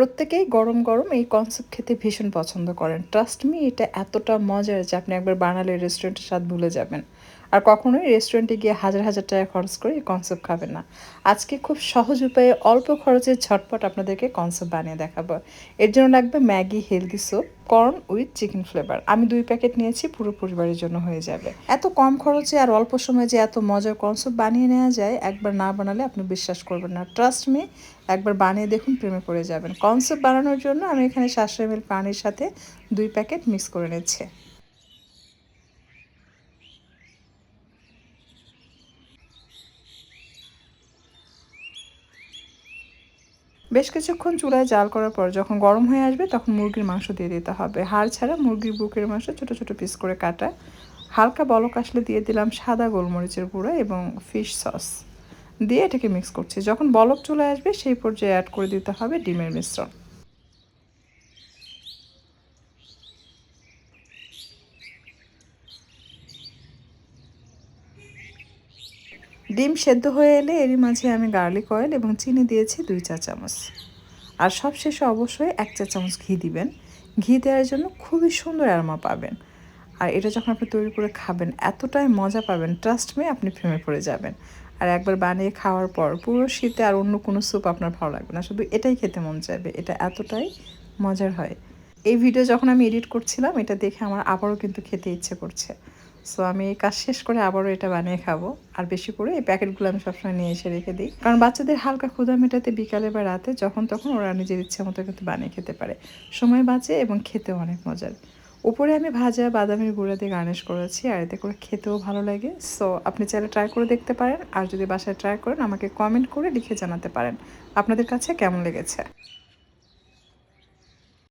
প্রত্যেকেই গরম গরম এই কনসেপ্ট খেতে ভীষণ পছন্দ করেন। ট্রাস্ট মি এটা এতটা মজার যে আপনি একবার বানালে রেস্টুরেন্টের স্বাদ ভুলে যাবেন। আর কখনোই রেস্টুরেন্টে গিয়ে হাজার হাজার টাকা খরচ করে এই কনসেপ্ট খাবেন না। আজকে খুব সহজ উপায়ে অল্প খরচে ঝটপট আপনাদেরকে কনসেপ্ট বানিয়ে দেখাবো। এর জন্য লাগবে Maggi healthy soup corn with chicken flavour আমি দুই প্যাকেট নিয়েছি, পুরো পরিবারের জন্য হয়ে যাবে। এত কম খরচে আর অল্প সময়ে যে এত মজার কনসেপ্ট বানিয়ে নেওয়া যায়, একবার না বানালে আপনি বিশ্বাস করবেন না। ট্রাস্ট মি একবার বানিয়ে দেখুন, প্রেমে পড়ে যাবেন। কনসেপ্ট বানানোর জন্য আমি এখানে সাতশো এম পানির সাথে দুই প্যাকেট মিক্স করে নিচ্ছি। বেশ কিছুক্ষণ চুলায় জাল করার পর যখন গরম হয়ে আসবে, তখন মুরগির মাংস দিয়ে দিতে হবে। হাড় ছাড়া মুরগির বুকের মাংস ছোট ছোট পিস করে কাটা। হালকা বলক আসলে দিয়ে দিলাম সাদা গোলমরিচের গুঁড়ো এবং ফিশ সস দিয়ে এটাকে মিক্স করছি। যখন বলক চলে আসবে, সেই পর্যায়ে অ্যাড করে দিতে হবে ডিমের মিশ্রণ। ডিম সেদ্ধ হয়ে এলে এরই মাঝে আমি গার্লিক অয়েল এবং চিনি দিয়েছি দুই চা চামচ। আর সবশেষে অবশ্যই এক চা চামচ ঘি দিবেন। ঘি দেওয়ার জন্য খুবই সুন্দর অ্যারোমা পাবেন। আর এটা যখন আপনি তৈরি করে খাবেন, এতটাই মজা পাবেন ট্রাস্ট মে আপনি ফেমে পড়ে যাবেন। আর একবার বানিয়ে খাওয়ার পর, পুরো শীতে আর অন্য কোনো স্যুপ আপনার ভালো লাগবে না। শুধু এটাই খেতে মন চাইবে, এটা এতটাই মজার হয়। এই ভিডিও যখন আমি এডিট করছিলাম, এটা দেখে আমার আবারও কিন্তু খেতে ইচ্ছে করছে। সো আমি এই কাজ শেষ করে আবারও এটা বানিয়ে খাব। আর বেশি করে এই প্যাকেটগুলো আমি সবসময় নিয়ে এসে রেখে দিই। কারণ বাচ্চাদের হালকা ক্ষুধা মেটাতে বিকালে বা রাতে যখন তখন ওরা নিজের ইচ্ছে মতো কিন্তু বানিয়ে খেতে পারে। সময় বাঁচে এবং খেতেও অনেক মজার। উপরে আমি ভাজা বাদামের গুঁড়া দিয়ে গার্নিশ করেছি আর এতে করে খেতেও ভালো লাগে। সো আপনি চাইলে ট্রাই করে দেখতে পারেন। আর যদি বাসায় ট্রাই করেন, আমাকে কমেন্ট করে লিখে জানাতে পারেন। আপনাদের কাছে কেমন লেগেছে?